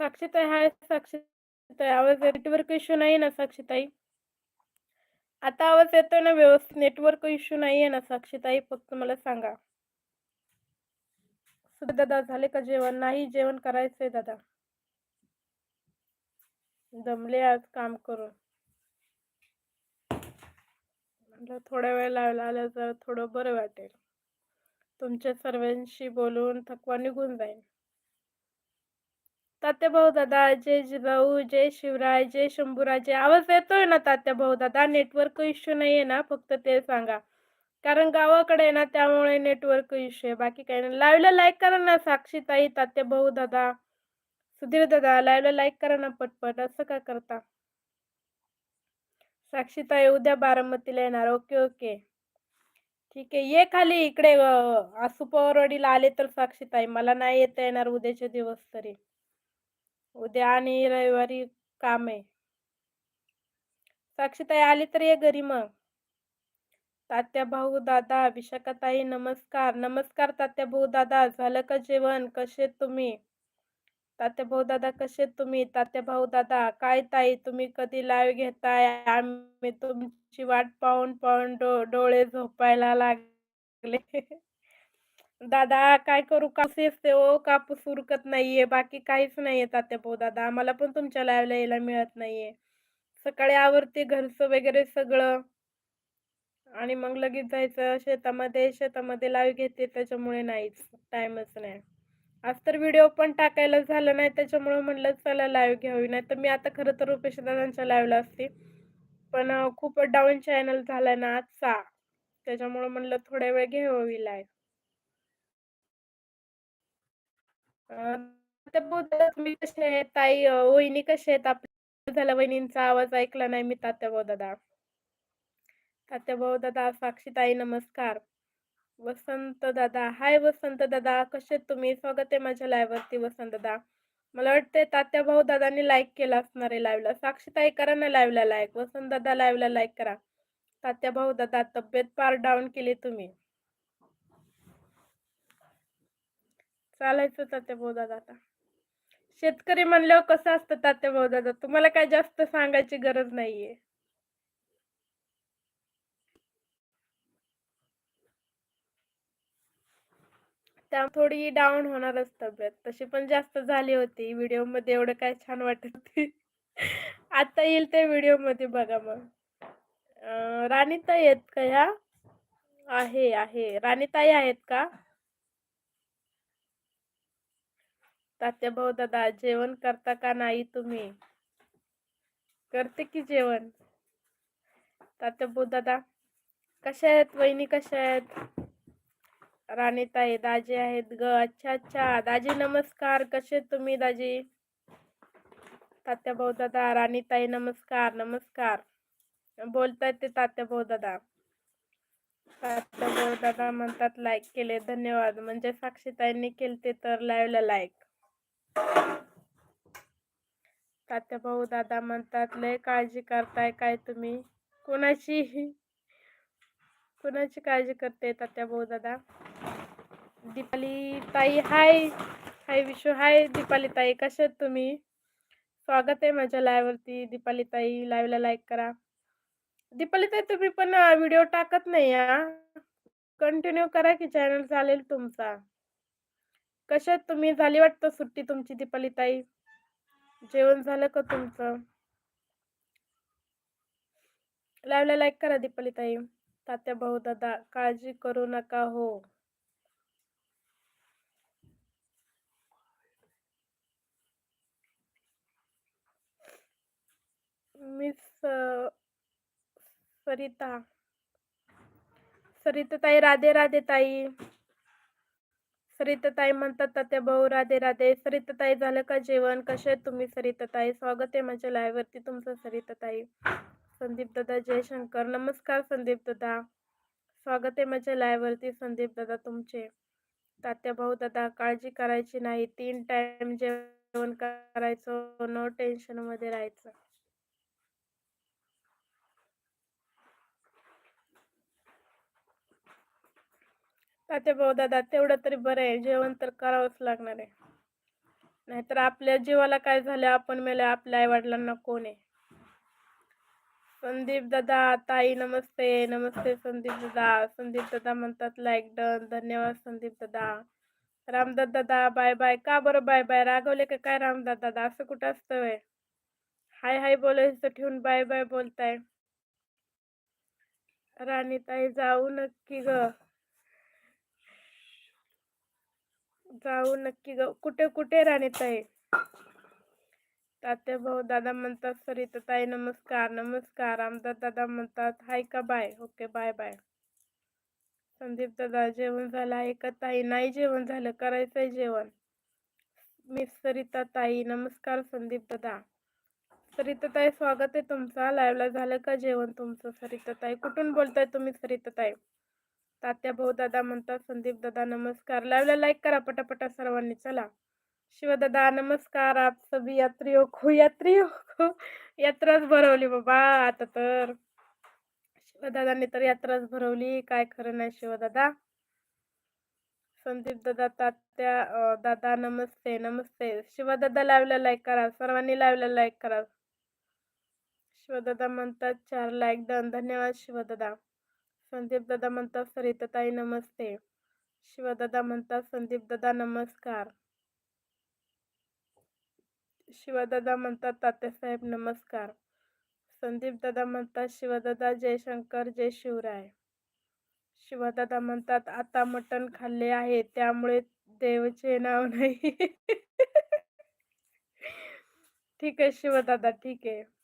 साक्षीताई हाय साक्षीताई आवाज network issue नाही ना साक्षीताई? आता आवाज येतोय ना व्यवस्थित? नेटवर्क इश्यू आहे ना साक्षीताई? फक्त मला सांगा. दादा झाले का जेवण? नाही जेवण करायचंय दादा. दमले आज काम करून. थोड्या वेळ लावला आलं तर थोडं बरं वाटेल. तुमच्या सर्वांशी बोलून थकवा निघून जाईल तात्या भाऊ दादा जय जिजाऊ जय शिवराय जय शंभूराजे आवाज येतोय ना तात्या भाऊ दादा नेटवर्क इश्यू नाहीये ना फक्त ते सांगा कारण गावाकडे आहे ना त्यामुळे नेटवर्क इश्यू आहे बाकी काही नाही लाईव्हला लाईक करा ना साक्षी ताई तात्या भाऊ दादा सुधीर दादा लाईव्हला लाईक करा ना पटपट असं का करता साक्षी ताई उद्या बारामतीला येणार ओके ओके ठीक आहे ये खाली इकडे सुपरवाडीला आले तर साक्षी ताई मला नाही येता येणार उद्याचे दिवस तरी उद्या आणि रविवारी काम आहे. साक्षीताई आली तर ये घरी मग. तात्या भाऊ दादा विशाखाताई नमस्कार. नमस्कार तात्या भाऊ दादा. झालं का जेवण? कसे तुम्ही? तात्या भाऊ दादा कसे तुम्ही? तात्या भाऊ दादा काय ताई? तुम्ही कधी लाईव्ह घेताय? आम्ही तुमची वाट पाहून पाहून डो डोळे झोपायला लागले. दादा काय करू? कापूस असते ओ कापूस उरकत नाहीये बाकी काहीच नाहीये तात्या भाऊ दादा आम्हाला पण तुमच्या लाईव्हला यायला मिळत नाहीये. सकाळी आवरते घरचं वगैरे सगळं. आणि मग लगेच जायचं शेतामध्ये शेतामध्ये लाईव्ह घेते त्याच्यामुळे नाहीच टाइमच नाही. आज तर व्हिडिओ पण टाकायला झालं नाही त्याच्यामुळे म्हणलं चला लाईव्ह घ्यावी नाही तर मी आता खरं तर रुपेश दादांच्या लाईव्हला असते. पण खूप डाऊन चॅनल झाला ना आजचा. त्याच्यामुळे म्हणलं थोड्या वेळ घ्यावी लाईव्ह तुम्ही कसे आहेत? ताई वहिनी कसे आहेत? आपल्या झाला वहिनींचा आवाज ऐकला नाही मी तात्या भाऊ दादा. तात्या भाऊ दादा साक्षी ताई नमस्कार. वसंत दादा हाय वसंत दादा कसे तुम्ही? स्वागत आहे माझ्या लाईव्ह वरती वसंत दादा. मला वाटते तात्या भाऊ दादांनी लाईक केला असणार आहे लाईव्हला साक्षी ताई करा ना लाईव्हला लाईक वसंत दादा लाईव्हला लाईक करा. तात्या भाऊ दादा तब्येत पार डाऊन केली तुम्ही. चालायचं तात्या भाऊ दादा आता. शेतकरी म्हणल्यावर कसं असतं तात्या भाऊ दादा? तुम्हाला काय जास्त सांगायची गरज नाहीये. त्या थोडी डाऊन होणारच तब्येत. तशी पण जास्त झाली होती. व्हिडिओमध्ये एवढं काय छान वाटत होती. आता येईल ते व्हिडिओमध्ये बघा मग. राणीताई आहेत का ह्या आहे आहे. राणीताई आहेत का? तात्या भाऊ दादा जेवण करता का नाही तुम्ही? करते की जेवण. तात्या भाऊ दादा कशा आहेत? वहिनी कशा आहेत? राणीताई दाजी आहेत ग. अच्छा अच्छा दाजी नमस्कार. कसे तुम्ही दाजी? तात्या भाऊ दादा राणीताई नमस्कार नमस्कार. बोलतायत ते तात्या भाऊ दादा. तात्या भाऊ दादा म्हणतात लाईक केले धन्यवाद. म्हणजे साक्षीताईंनी केले ते तर लाईव्हला लाईक. तात्या भाऊ दादा म्हणतात लय काळजी करताय काय तुम्ही? कोणाची कोणाची काळजी करते तात्या भाऊ दादा? दीपाली ताई हाय. हाय विशू हाय. दीपाली ताई कसे आहेत तुम्ही? स्वागत आहे माझ्या लाईव्हवरती दीपाली ताई लाईव्हला लाईक करा. दीपाली ताई तुम्ही पण व्हिडिओ टाकत नाही या कंटिन्यू करा की चॅनल चालेल तुमचा. कशात तुम्ही झाली वाटतं सुट्टी तुमची दीपाली ताई जेवण झालं का तुमचं? लाईव्हला लाईक करा दीपाली ताई तात्या भाऊ दादा काळजी करू नका हो. मिस सरिता सरिता. ताई राधे राधे ताई सरितताई म्हणतात तात्या भाऊ राधे राधे सरितताई झालं का जेवण? कसे तुम्ही सरितताई? स्वागत आहे माझ्या लाईव्हवरती तुमचं सरितताई. संदीप दादा जयशंकर. नमस्कार संदीप दादा. स्वागत आहे माझ्या लाईव्हवरती संदीप दादा तुमचे. तात्या भाऊ दादा काळजी करायची नाही. तीन टाइम जेवण करायचं नो टेन्शनमध्ये राहायचं. तात्या भाऊ दादा तेवढं तरी बरं आहे. जेवण तर करावंच लागणार आहे. नाहीतर आपल्या जीवाला काय झालं आपण मेले आपल्या आई वडिलांना कोण आहे? संदीप दादा ताई नमस्ते. नमस्ते संदीप दादा. संदीप दादा म्हणतात लाईक डन धन्यवाद संदीप दादा. रामदास दादा बाय बाय. का बरं बाय बाय? रागवले का काय रामदास दादा असं कुठं असतं वय हाय हाय बोलायचं ठेवून बाय बाय बोलताय. राणी ताई जाऊ नक्की ग. जाऊ नक्की ग कुठे कुठे राणी ताई? तात्या भाऊ दादा म्हणतात सरिता ताई नमस्कार नमस्कार. आमदार दादा म्हणतात हाय का bye? Okay bye bye. Sandeep दादा जेवण झालं आहे का ताई? नाही जेवण झालं. करायचंय जेवण. मिस सरिता ताई नमस्कार संदीप दादा. सरिता ताई स्वागत आहे तुमचा. लाईव्हला झालं का जेवण तुमचं? सरिता ताई कुठून बोलताय तुम्ही सरिता ताई? तात्या भाऊ दादा म्हणतात संदीप दादा नमस्कार. लाईव्हला लाईक करा पटापटा सर्वांनी चला. शिवदादा नमस्कार. आप सभी यात्रियों को यात्री खो यात्राच भरवली बाबा आता तर. शिवदादांनी तर यात्राच भरवली. काय खरं नाही शिवदादा संदीप दादा तात्या दादा नमस्ते नमस्ते. शिवदादा लाईव्हला लाईक करा. सर्वांनी लाईव्हला लाईक करा. शिवदादा म्हणतात चार लाईक डन धन्यवाद शिवदादा संदीप दादा म्हणतात सरिताताई नमस्ते. शिवदादा म्हणतात संदीप दादा नमस्कार. शिवदादा म्हणतात तात्यासाहेब नमस्कार. संदीप दादा म्हणतात शिवदादा जयशंकर जय शिवराय. शिवदादा म्हणतात आता मटण खाल्ले आहे त्यामुळे देवचे नाव नाही. ठीक आहे शिवदादा ठीक आहे.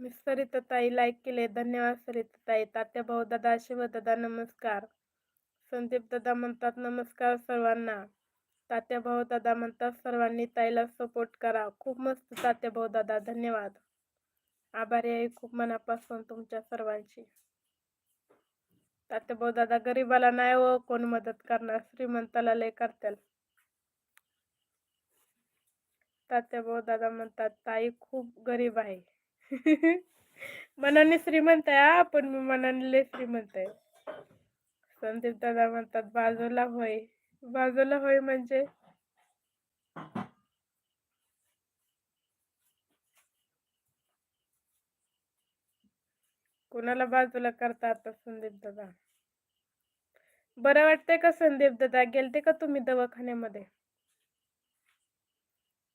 मी सरिताताई लाईक केले धन्यवाद सरिताताई तात्या भाऊ दादा शिवदादा नमस्कार. संदीप दादा म्हणतात नमस्कार सर्वांना. तात्या भाऊ दादा म्हणतात सर्वांनी ताईला सपोर्ट करा. खूप मस्त तात्या भाऊ दादा धन्यवाद. आभारी आहे खूप मनापासून तुमच्या सर्वांची तात्या भाऊ दादा गरीबाला नाही व कोण मदत करणार? श्रीमंताला लय करतील तात्या भाऊ दादा म्हणतात ताई खूप गरीब आहे. मनाने श्रीमंत आहे हा, पण मी मनाने लय श्रीमंत आहे. संदीप दादा म्हणतात बाजूला होय. बाजूला होय म्हणजे? कुणाला बाजूला करता आता संदीप दादा? बरं वाटतंय का संदीप दादा? गेलते का तुम्ही दवाखान्यामध्ये?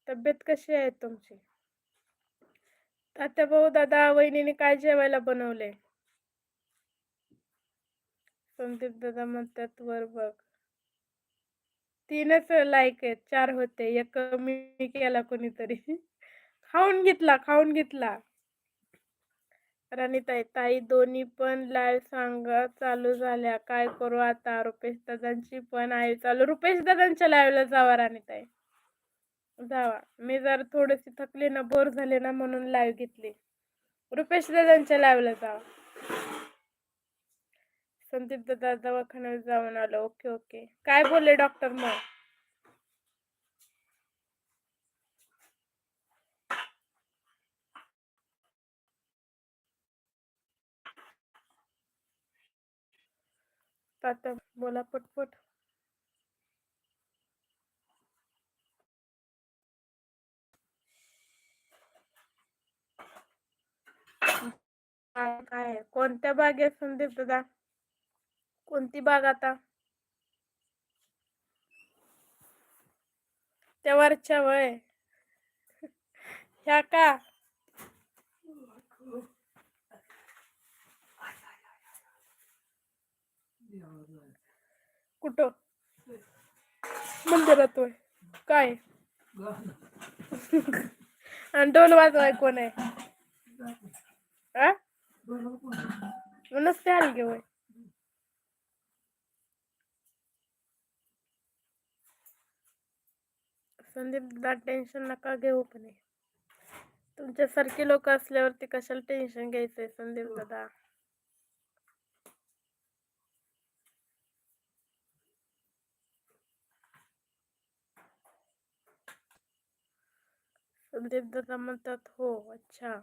तब्येत कशी आहे तुमची? तात्या भाऊ दादा वहिनीने काय जेवायला बनवले संदीप दादा म्हणतात वर बघ. तीनच लाईक आहेत चार होते. एक मी केला कोणीतरी. खाऊन घेतला खाऊन घेतला. राणीताई ताई दोन्ही पण लाईव्ह सांगा चालू झाल्या. काय करू आता? रुपेश दादांची पण आहे चालू. रुपेश दादांच्या लाईव्हला जावा राणीताई जावा. मी जर थोडीशी थकली ना बोर झाले ना म्हणून लाईव्ह घेतली. रुपेश दादांच्या लाईव्हला जावा. संदीप दादा दवाखान्यात जाऊन आलो. ओके ओके काय बोलले डॉक्टर मग? आता बोला पटपट. काय? कोणत्या बागेत संदीप दादा कोणती बाग आता? त्या वरच्या वय. ह्या का? कुठं? मंदिरात होय काय? आणि डोल वाजवाय कोण आहे? संदीप दादा टेन्शन नका घेऊ पण. तुमच्यासारखे लोक असल्यावरती कशाला टेन्शन घ्यायचंय संदीप दादा। संदीप दादा म्हणतात हो अच्छा.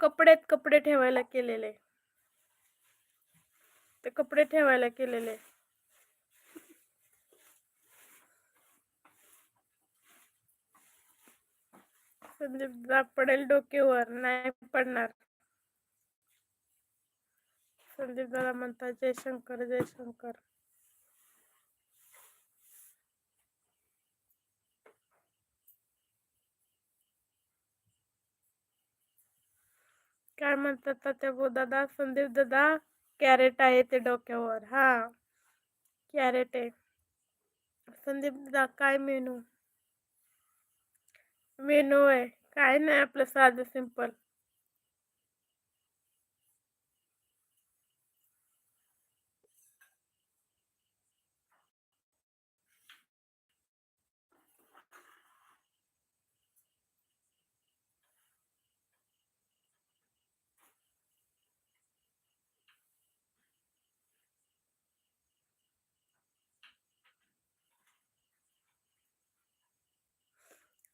कपड्यात कपडे ठेवायला केलेले. ते कपडे ठेवायला केलेले. संदीप दा पडेल डोक्यावर नाही पडणार. संदीप दादा म्हणतात जयशंकर जयशंकर. काय म्हणतात तर ते? दादा संदीप दादा कॅरेट आहे ते डोक्यावर. हा कॅरेट आहे. संदीप दादा काय मेनू मेनू आहे. काय नाही आपलं साधं सिंपल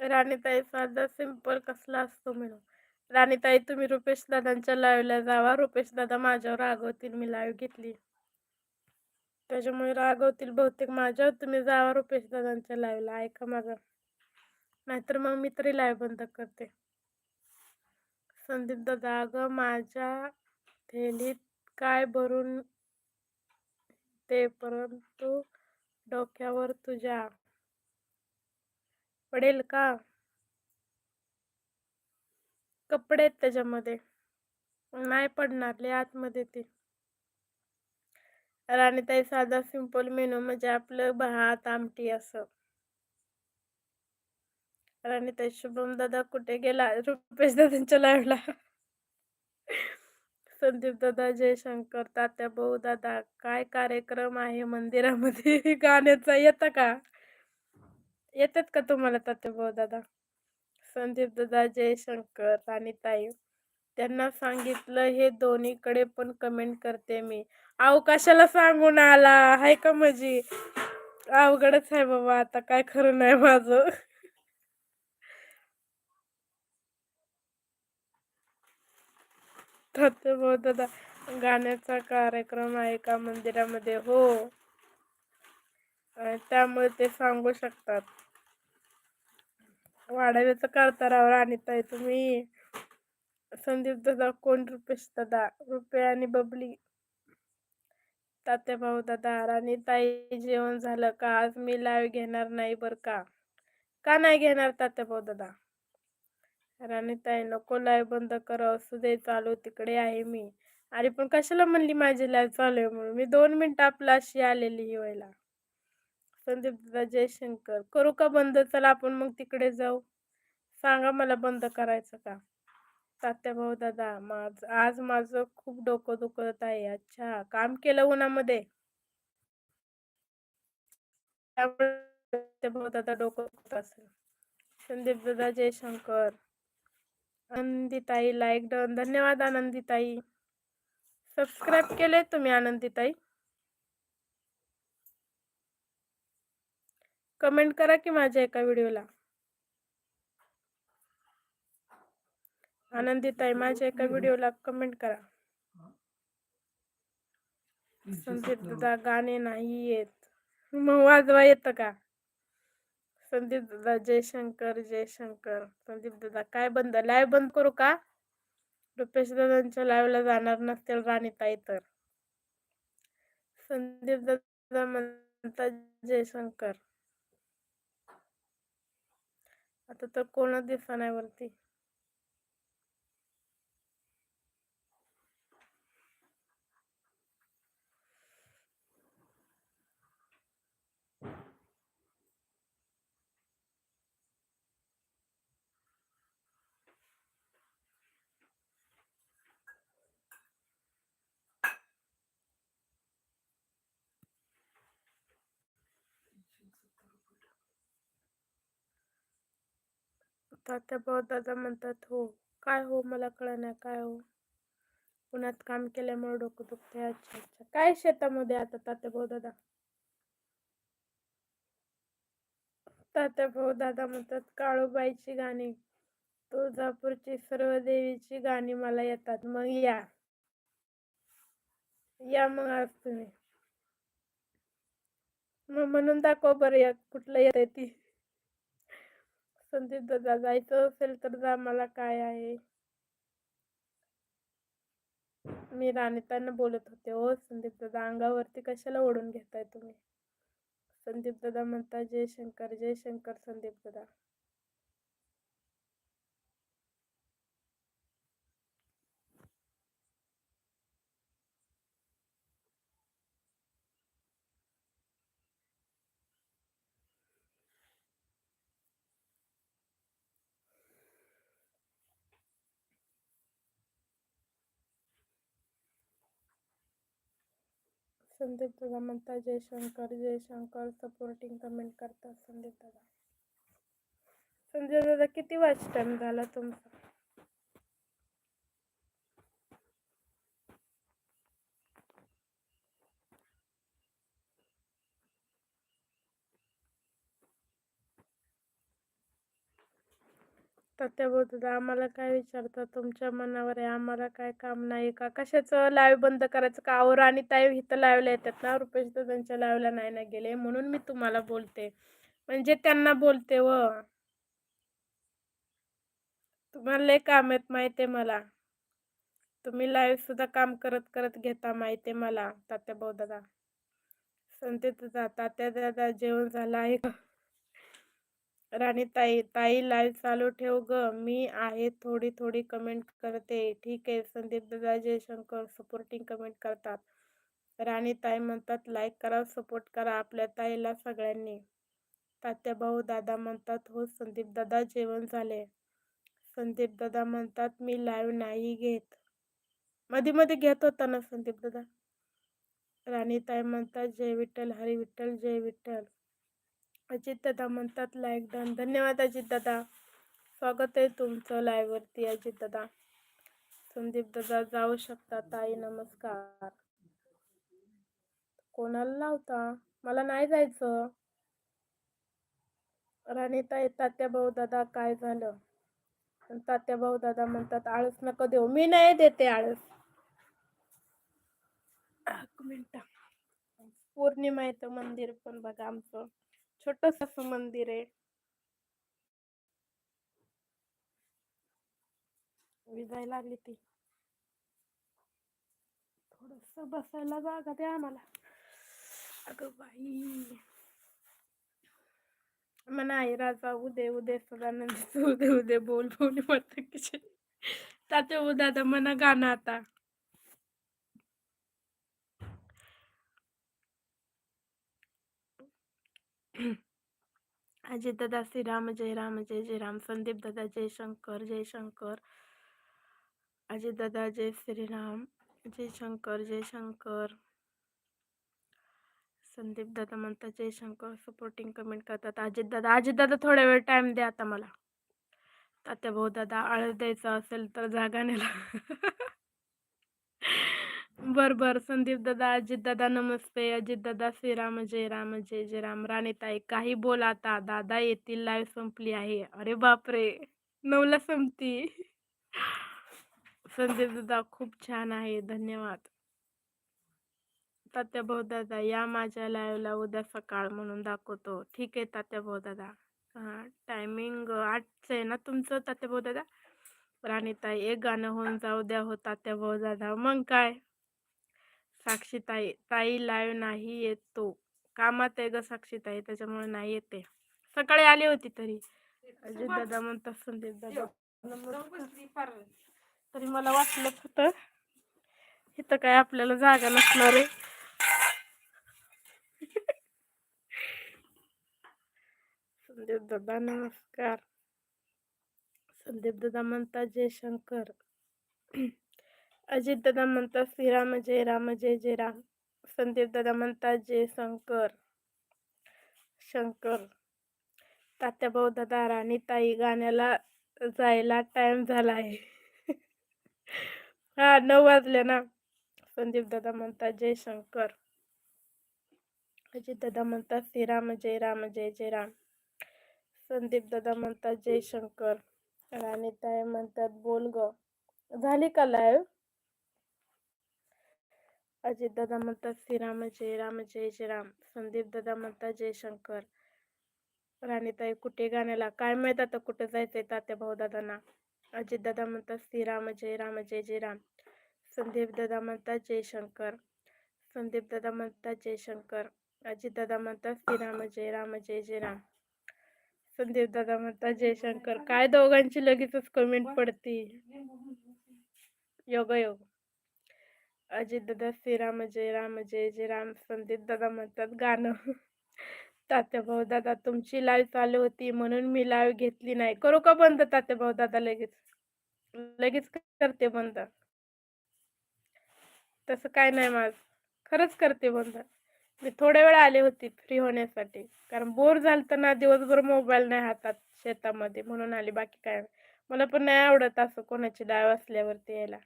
राणीताई साधा सिंपल कसला असतो मेनू राणीताई तुम्ही रुपेश दादांच्या लाईव्हला जावा. रुपेश दादा माझ्यावर रागवतील. मी लाईव्ह घेतली. त्याच्यामुळे रागवतील बहुतेक माझ्यावर. तुम्ही जावा रुपेश दादांच्या लाईव्हला ऐका माझं नाहीतर मग मी तरी लाईव्ह बंद करते. संदीप दादा अगं माझ्या थैलीत काय भरून ते परंतु डोक्यावर तुझ्या पडेल का? कपडे आहेत त्याच्यामध्ये. नाही पडणार लय आतमध्ये ते. राणीताई साधा सिंपल मेनू म्हणजे आपलं भात आमटी असं. राणीताई शुभम दादा कुठे गेला? रुपेश दादांच्या लाईव्हला संदीप दादा जयशंकर तात्या भाऊ दादा काय कार्यक्रम आहे मंदिरामध्ये? गाण्याचा येतं का? येतात का तुम्हाला तात्याभाऊ दादा? संदीप दादा जयशंकर आणि ताई त्यांना सांगितलं हे दोन्हीकडे पण कमेंट करते मी. अवकाशाला सांगून आला? हाय का माझी अवघडच आहे बाबा आता काय खरं नाही माझं. भाऊ दादा गाण्याचा कार्यक्रम आहे का मंदिरामध्ये? हो. त्यामुळे ते सांगू शकतात. वाढाव्याचं करता राव राणीताई तुम्ही संदीप दादा कोण रुपेश दादा रुपे आणि बबली तात्या भाऊ दादा राणीताई जेवण झालं का? आज मी लाईव्ह घेणार नाही बर का? का नाही घेणार तात्या भाऊ दादा? राणीताई नको लाईव्ह बंद कर असू दे चालू तिकडे आहे मी. अरे पण कशाला म्हणली माझी लाईव्ह चालू आहे म्हणून? मी दोन मिनटं आपला अशी आलेली हिवायला व्हायला. संदीप दादा जयशंकर. करू का बंद? चला आपण मग तिकडे जाऊ. सांगा मला बंद करायचं का? तात्या भाऊ दादा माझ आज माझं खूप डोकं दुखत आहे. अच्छा काम केलं उन्हामध्ये. त्यामुळे भाऊ दादा डोकं दुखत असेल. संदीप दादा जयशंकर. आनंदीताई लाईक डन धन्यवाद आनंदीताई. सबस्क्राईब केले तुम्ही आनंदीताई? कमेंट करा की माझ्या एका व्हिडिओला. आनंदीताई माझ्या एका व्हिडिओला कमेंट करा. संदीप दादा गाणे नाही येत. मग वाजवा येतं का? संदीप दादा जयशंकर जयशंकर. संदीप दादा काय बंद? लाईव्ह बंद करू का? रुपेश दादांच्या लाईव्हला जाणार नसतील राणीताई तर. संदीप दादा म्हणतात जयशंकर. आता तर कोणच दिसत नाही वरती. तात्या भाऊ दादा म्हणतात हो काय हो? मला कळ नाही काय हो? पुण्यात काम केल्यामुळे डोकं दुखते अच्छा अच्छा. काय शेतामध्ये आता तात्या भाऊ दादा तात्या भाऊ दादा म्हणतात काळूबाईची गाणी तुळजापूरची सर्व देवीची गाणी मला येतात. मग या. या मग आज तुम्ही. मग म्हणून दाखव बरं या कुठलं येत ती. संदीप दादा जायचं असेल तर जा मला काय आहे? मी राणीताईंना बोलत होते हो संदीप दादा अंगावरती कशाला ओढून घेताय तुम्ही? संदीप दादा म्हणता जय शंकर जय शंकर संदीप दादा. संदीप दादा म्हणता जय शंकर जय शंकर सपोर्टिंग कमेंट करतात संदीप दादा. संदीप दादा किती वाज टाईम झाला तुमचा? तात्या दादा आम्हाला काय विचारता? तुमच्या मनावर आहे आम्हाला काय काम नाही का? कशाचं लाईव्ह बंद करायचं का? और आणि ताई इथं लावल्या येतात ना रुपेश त्यांच्या लाईव्हला नाही ना गेले म्हणून मी तुम्हाला बोलते. म्हणजे त्यांना बोलते व. तुम्हाला लय काम आहेत माहिती आहे मला. तुम्ही लाईव्ह सुद्धा काम करत करत घेता माहिती आहे मला तात्या भाऊ दादा. संतेत तात्या दादा जेवण झालं आहे का? राणी ताई ताई लाईव्ह चालू ठेव ग. मी आहे थोडी थोडी कमेंट करते. ठीक आहे. संदीप दादा जयशंकर सपोर्टिंग कमेंट करतात. राणी ताई म्हणतात लाईक करा सपोर्ट करा आपल्या ताईला सगळ्यांनी. तात्या भाऊ दादा म्हणतात हो संदीप दादा जेवण झाले. संदीप दादा म्हणतात मी लाईव्ह नाही घेत. मध्ये मध्ये घेत होता ना संदीप दादा? राणी ताई म्हणतात जय विठ्ठल हरी विठ्ठल जय विठ्ठल. अजित दादा म्हणतात लाईक डन धन्यवाद अजित दादा स्वागत आहे तुमचं लाईव्हवरती अजित दादा संदीप दादा जाऊ शकता ताई नमस्कार. कोणाला लावता? मला नाही जायचं. राणीताई तात्या भाऊ दादा काय झालं? तात्या भाऊ दादा म्हणतात आळस नको देऊ. मी नाही देते आळस. एक मिनिट. पौर्णिमा येतं मंदिर पण बघा आमचं. छोटस असं मंदिर आहे विजायला लागली ती थोडस बसायला जागा द्या आम्हाला अगं बाई म्हणा आई राजा उदे उदे सदानंद उदे उदे बोल बोल म्हणत किशे तात्या उदा म्हणा गाणं आता अजित दादा श्रीराम जय राम जय जय राम संदीप दादा जय शंकर जय शंकर. अजित दादा जय श्रीराम जय शंकर जय शंकर. संदीप दादा म्हणतात जय शंकर सपोर्टिंग कमेंट करतात अजित दादा अजित दादा थोड्या वेळ टाइम द्या आता मला. तात्या भाऊ दादा आळस द्यायचा असेल तर जागा नेला. बर बर. संदीप दादा अजित दादा नमस्ते. अजित दादा श्रीराम जय राम जय जय राम. राणीताई काही बोल आता. दादा येतील लाईव्ह संपली आहे. अरे बापरे! नवला संपती. संदीप दादा खूप छान आहे. धन्यवाद. तात्या भाऊ दादा या माझ्या लाईव्हला उद्या सकाळ म्हणून दाखवतो. ठीक आहे तात्या भाऊ दादा. हां टायमिंग आठचं आहे ना तुमचं तात्या भाऊ दादा? राणीताई एक गाणं होऊन जाऊ द्या हो तात्या भाऊ दादा. मग काय? साक्षी ताई ताई लाईव्ह नाही येतो. कामात आहे ग साक्षी ताई त्याच्यामुळे नाही येते. सकाळी आली होती तरी. अजित दादा म्हणतात संदीप दादा. तरी मला वाटलंच होतं इथं काय आपल्याला जागा नसणार आहे. संदीप दादा नमस्कार. संदीप दादा म्हणतात जय शंकर अजित दादा म्हणतात श्रीराम जय राम जय जय राम. संदीप दादा म्हणतात जय शंकर शंकर. तात्याभाऊ दादा राणी ताई गाण्याला जायला टाइम झाला आहे. हा नऊ वाजले ना. संदीप दादा म्हणतात जय शंकर. अजित दादा म्हणतात श्रीराम जय राम जय जय राम. संदीप दादा म्हणतात जय शंकर. राणी ताई म्हणतात बोल ग. झाली का लाईव्ह अजित दादा म्हणतात श्रीराम जय राम जय जय राम. संदीप दादा म्हणतात जयशंकर. राणीताई कुठे गाण्याला? काय माहीत आता कुठे जायचंय तात्या भाऊ दादांना? अजित दादा म्हणतात श्रीराम जय राम जय जय राम. संदीप दादा म्हणतात जयशंकर. संदीप दादा म्हणतात जयशंकर. अजित दादा म्हणतात श्रीराम जय राम जय जय राम. संदीप दादा म्हणतात जयशंकर. काय दोघांची लगेचच कमेंट पडती? योग अजित दादा श्रीराम जय राम जय जय राम संदीप दादा म्हणतात गाणं. तात्या भाऊ दादा तुमची लाईव्ह चालू होती म्हणून मी लाईव्ह घेतली नाही. करू का बंद तात्या भाऊ दादा लगेच? लगेच करते बंद. तसं काय नाही माझ. खरंच करते बंद. मी थोड्या वेळ आले होते फ्री होण्यासाठी. कारण बोर झालं ना दिवसभर मोबाईल नाही हातात शेतामध्ये म्हणून आली बाकी काय मला पण नाही आवडत असं कोणाची डाव असल्यावरती यायला.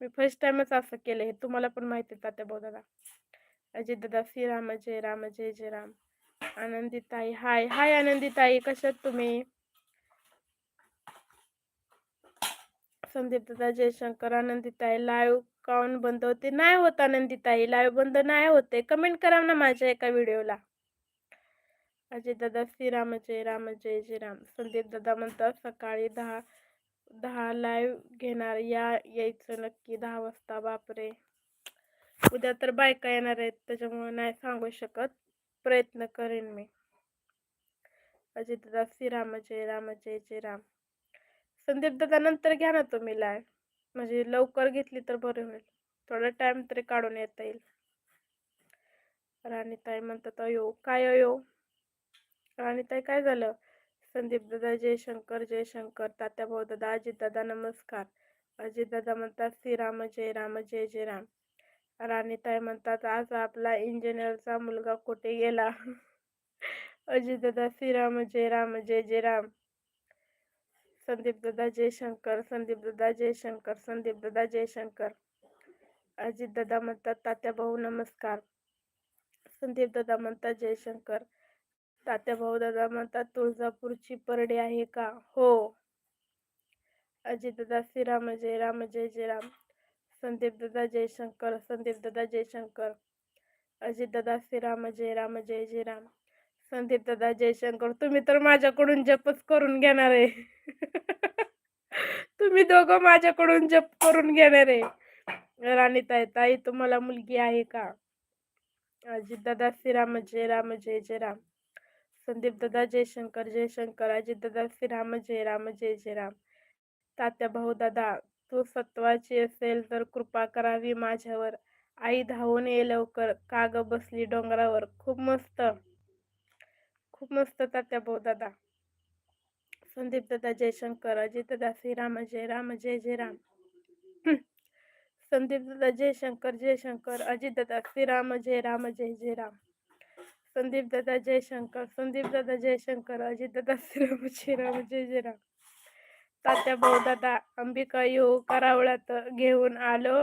मी फर्स्ट टाइमच असं केलं हे तुम्हाला पण माहिती आहे तात्या भाऊ दादा अजय दादा श्रीराम जय राम जय जय राम. आनंदीताई हाय हाय आनंदीताई कशात तुम्ही? संदीप दादा जयशंकर आनंदीताई लाईव्ह काऊन बंद होते? नाही होत आनंदीताई लाईव्ह बंद नाही होते. कमेंट करा ना माझ्या एका व्हिडिओला अजय दादा श्रीराम जय राम जय जय राम. संदीप दादा म्हणतात सकाळी दहा दहा लाईव्ह घेणार. या यायचं नक्की. दहा वाजता. बापरे! उद्या तर बायका येणार आहेत. त्याच्यामुळे नाही सांगू शकत. प्रयत्न करेन मी. अजित दादा श्रीराम जय राम. जय जय राम संदीप दादा नंतर घ्या ना तुम्ही लाय म्हणजे लवकर घेतली तर बरं होईल. थोडा टाइम तरी काढून येता येईल. राणीताई म्हणतात अयो काय अयो? राणीताई काय झालं? संदीप दादा जयशंकर जयशंकर तात्या भाऊ दादा अजित दादा नमस्कार. अजित दादा म्हणतात श्रीराम जय राम जय जय राम. राणीताई म्हणतात आज आपला इंजिनियरचा मुलगा कुठे गेला? अजित दादा श्रीराम जय राम जय जय राम. संदीप दादा जयशंकर संदीप दादा जयशंकर संदीप दादा जयशंकर. अजित दादा म्हणतात तात्या भाऊ नमस्कार. संदीप दादा म्हणतात जयशंकर. तात्या भाऊ दादा म्हणतात तुळजापूरची परडी आहे का? हो. अजित दादा श्रीराम जय राम जय जय राम. संदीपदादा जयशंकर संदीपदादा जयशंकर. अजित दादा श्रीराम जय राम जय जय राम. संदीपदादा जयशंकर तुम्ही तर माझ्याकडून जपच करून घेणार आहे. तुम्ही दोघं माझ्याकडून जप करून घेणार आहे. राणीताई ताई तुम्हाला मुलगी आहे का? अजित दादा श्रीराम जय राम जय जय राम. संदीप दादा जयशंकर जयशंकर अजित दादा श्रीराम जय राम जय जय राम. तात्या भाऊ दादा तू सत्वाची असेल तर कृपा करावी माझ्यावर. आई धावून ये लवकर. काग बसली डोंगरावर? खूप मस्त. खूप मस्त तात्या भाऊ दादा. संदीप दादा जयशंकर अजित दादा श्रीराम जय राम जय जय राम. संदीप दादा जयशंकर जयशंकर अजित दादा श्रीराम जय राम जय जय राम. संदीप दादा जयशंकर संदीप दादा जयशंकर अजित दादा श्रीराम श्रीराम जय जयराम तात्या भाऊ दादा अंबिका येऊ करावळात घेऊन आलो.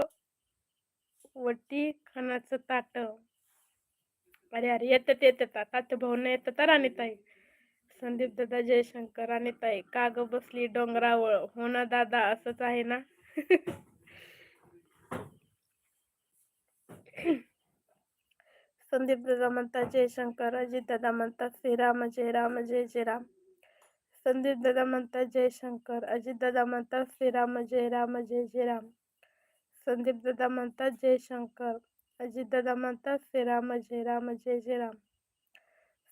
वटी खानाचं ताट. अरे अरे येतात येतात. तात्या भाऊना येतात राणी ताई संदीप दादा जयशंकर आणि ताई काग बसली डोंगरावळ? हो ना दादा असंच आहे ना? संदीप दादा म्हणतात जयशंकर अजित दादा म्हणतात श्रीराम जय राम जय जय राम. संदीप दादा म्हणतात जयशंकर अजित दादा म्हणतात श्रीराम जय राम जय जय राम. संदीप दादा म्हणतात जयशंकर अजित दादा म्हणतात श्रीराम जय राम जय जय राम.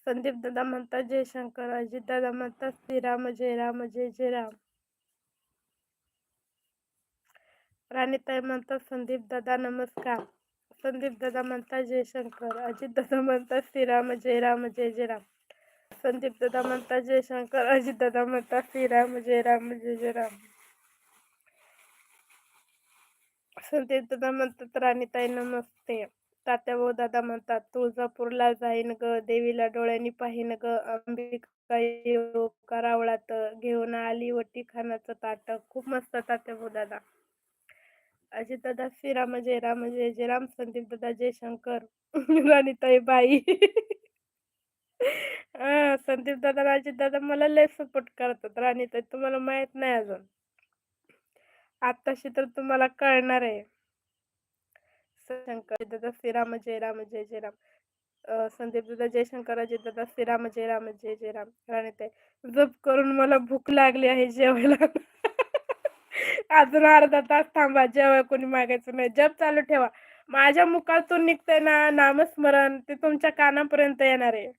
संदीप दादा म्हणतात जयशंकर अजित दादा म्हणतात श्रीराम जय राम जय जय राम. राणीताई म्हणतात संदीप दादा नमस्कार. संदीप दादा म्हणतात जयशंकर. अजित दादा म्हणतात श्रीराम जय राम जय जय राम संदीप दादा म्हणतात जयशंकर. अजित दादा म्हणतात श्रीराम जय राम जय जय राम संदीप दादा म्हणतात राणीताई नमस्ते. तात्या भाऊ दादा म्हणतात तुळजापूरला जाईन ग देवीला डोळ्यांनी पाहिन ग अंबिका येऊ करावळात घेऊन आली वटी खाण्याचं ताट. खूप मस्त तात्या भाऊ दादा. अजित दादा श्रीराम जय राम जय जय राम संदीप दादा जयशंकर राणीताई बाई. हा संदीप दादा अजित दादा मला लय सपोर्ट करतात. राणीताई तुम्हाला माहीत नाही अजून. आताशी तर तुम्हाला कळणार आहे. शंकर दादा श्रीराम जय राम जय जय राम. संदीप दादा जयशंकर अजित दादा श्रीराम जय राम जय जय राम. राणीताई जप करून मला भूक लागली आहे जेवायला. अजून अर्धा तास थांबा जेवाय कोणी मागायचं नाही. जप चालू ठेवा. माझ्या मुखातून निघतंय ना नामस्मरण ते तुमच्या कानापर्यंत येणार आहे.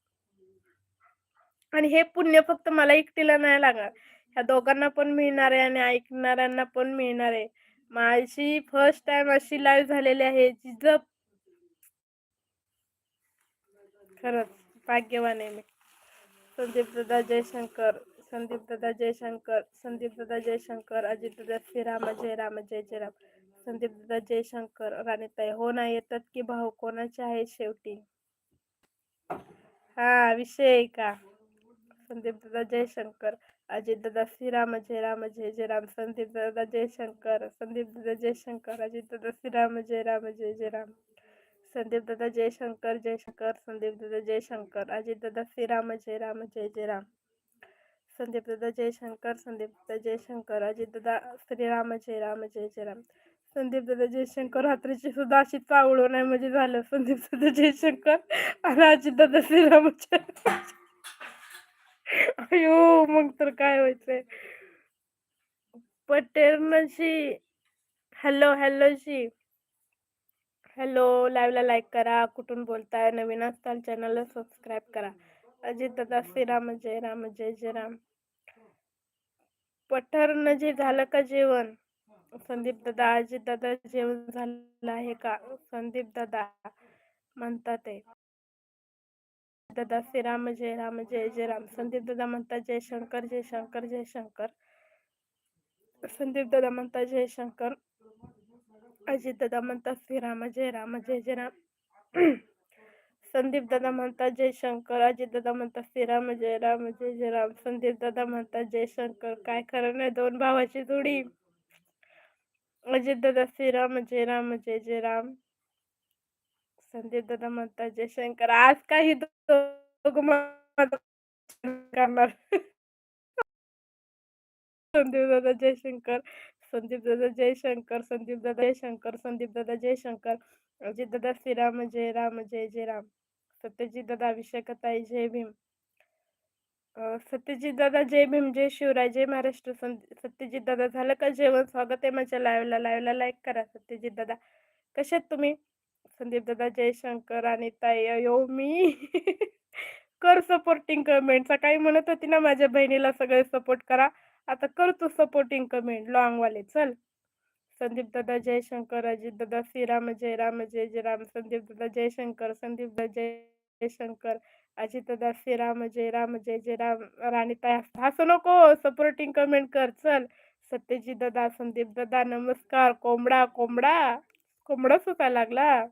आणि हे पुण्य फक्त मला एकटीला नाही लागणार. ह्या दोघांना पण मिळणार आहे आणि ऐकणाऱ्यांना पण मिळणार आहे. माझी फर्स्ट टाइम अशी लाईव्ह झालेली आहे जी जप. खरंच भाग्यवान आहे मी. संदीप दादा जयशंकर. संदीप दादा जयशंकर संदीप दादा जयशंकर अजित दादा श्रीराम जय राम जय जय राम. संदीप दादा जयशंकर राणीताई हो ना येतात की भाऊ? कोणाचे आहे शेवटी? हा विषय आहे का? संदीप दादा जयशंकर अजित दादा श्रीराम जय राम जय जय राम. संदीप दादा जयशंकर संदीप दादा जयशंकर अजित दादा श्रीराम जय राम जय जय राम. संदीप दादा जयशंकर जयशंकर संदीप दादा जयशंकर अजित दादा श्रीराम जय राम जय जय राम. संदीप दादा जयशंकर संदीप दादा जयशंकर अजित दादा श्रीराम जय राम जय जय राम संदीप दादा जयशंकर रात्रीची सुद्धा अशी चावळू नाही म्हणजे झालं. संदीप दादा जयशंकर आणि अजित दादा श्रीराम जय अयो मग तर काय व्हायचंय? पटेलची हॅलो हॅलो जी. हॅलो लाईव्हला लाईक करा. कुठून बोलताय? नवीन असताल चॅनलला सबस्क्राईब करा. अजित दादा श्रीराम जय राम जय जय राम पठारनं जे झालं का जेवण? संदीप दादा अजित दादा जेवण झालं आहे का? संदीप दादा म्हणतात आहे दादा श्रीराम जय राम जय जय राम संदीप दादा म्हणतात जय शंकर जय शंकर जय शंकर संदीप दादा म्हणतात जय शंकर अजित दादा म्हणतात श्रीराम जय राम जय जय राम संदीप दादा म्हणतात जय शंकर. अजित दादा म्हणतात श्रीराम जय राम जय जय राम. संदीप दादा म्हणतात जय शंकर. काय खरं नाही दोन भावाची जोडी. अजित दादा श्रीराम जय राम जय जय राम. संदीप दादा म्हणतात जय शंकर. आज काही करणार. संदीप दादा जयशंकर संदीप दादा जयशंकर संदीप दादा जयशंकर संदीप दादा जयशंकर अजित दादा श्रीराम जय राम जय जय राम सत्यजित दादा अभिषेकताई जय भीम सत्यजित दादा जय भीम जय शिवराय जय महाराष्ट्र सत्यजित दादा झालं का जेवण? स्वागत आहे माझ्या लाईव्हला लाईव्हला लाईक करा सत्यजित दादा. कसे तुम्ही? संदीप दादा जयशंकर आणि ताई अयो मी. कर सपोर्टिंग कमेंट सकाळी म्हणत होती ना माझ्या बहिणीला सगळे सपोर्ट करा. आता कर तू सपोर्टिंग कमेंट लॉंग वाले. चल. संदीप दादा जयशंकर अजित दादा श्रीराम जय राम जय जय राम संदीप दादा जयशंकर संदीप दादा जय जयशंकर अजित दादा श्रीराम जय राम जय जय राम राणीताई हसू नको सपोर्टिंग कमेंट कर. चल. सत्यजित दादा संदीप दादा नमस्कार कोंबडा कोंबडा. कोंबडा सुकायला लागला.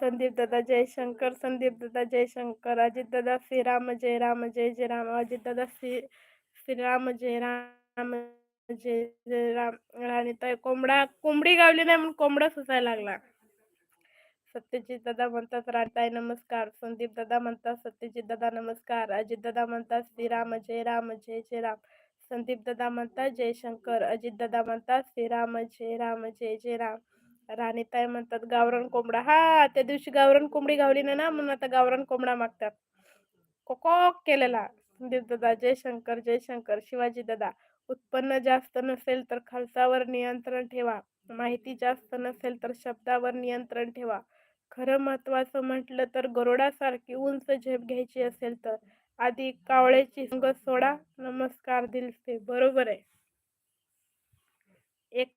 संदीप दादा जयशंकर संदीप दादा जयशंकर अजित दादा श्रीराम जय राम जय जय राम अजित दादा श्री श्रीराम म्हणजे जय राम म्हणजे जय जय राम राणीताई कोंबडा कोंबडी गावली नाही म्हणून कोंबडा सुसायला लागला. सत्यजित दादा म्हणतात राणीताई नमस्कार. संदीप दादा म्हणतात सत्यजित दादा नमस्कार. अजित दादा म्हणतात श्रीराम जय राम जय जय राम. संदीप दादा म्हणतात जयशंकर अजित दादा म्हणतात श्रीराम जय राम जय जय राम. राणीताई म्हणतात गावरान कोंबडा. हा त्या दिवशी गावरान कोंबडी गावली नाही ना म्हणून आता गावरान कोंबडा मागतात. कोकॉक केलेला. संदीप जयशंकर जयशंकर शिवाजी दादा उत्पन्न जास्त नसेल तर खर्चावर नियंत्रण ठेवा. माहिती जास्त नसेल तर शब्दावर नियंत्रण ठेवा. खरं महत्त्वाचं म्हटलं तर गरुडासारखी उंच झेप घ्यायची असेल तर आधी कावळ्याची संग सोडा. नमस्कार दिलसे. बरोबर आहे. एक